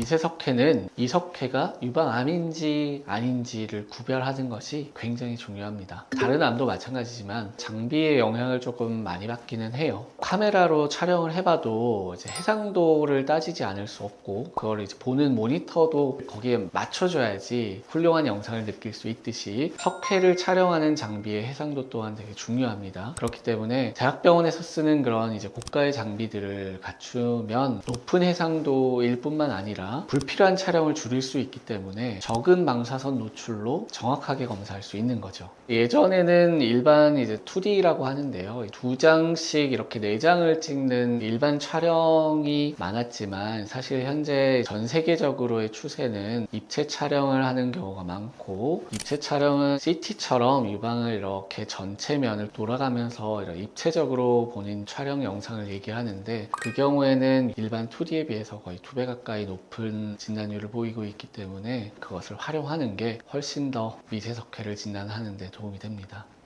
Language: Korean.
미세석회는 이 석회가 유방암인지 아닌지를 구별하는 것이 굉장히 중요합니다. 다른 암도 마찬가지지만 장비의 영향을 조금 많이 받기는 해요. 카메라로 촬영을 해봐도 이제 해상도를 따지지 않을 수 없고 그걸 이제 보는 모니터도 거기에 맞춰줘야지 훌륭한 영상을 느낄 수 있듯이 석회를 촬영하는 장비의 해상도 또한 되게 중요합니다. 그렇기 때문에 대학병원에서 쓰는 그런 이제 고가의 장비들을 갖추면 높은 해상도일 뿐만 아니라 불필요한 촬영을 줄일 수 있기 때문에 적은 방사선 노출로 정확하게 검사할 수 있는 거죠. 예전에는 일반 이제 2D라고 하는데요. 두 장씩 이렇게 네 장을 찍는 일반 촬영이 많았지만 사실 현재 전 세계적으로의 추세는 입체 촬영을 하는 경우가 많고 입체 촬영은 CT처럼 유방을 이렇게 전체 면을 돌아가면서 이런 입체적으로 본인 촬영 영상을 얘기하는데 그 경우에는 일반 2D에 비해서 거의 두 배 가까이 높은 진단율을 보이고 있기 때문에 그것을 활용하는 게 훨씬 더 미세석회를 진단하는 데 도움이 됩니다.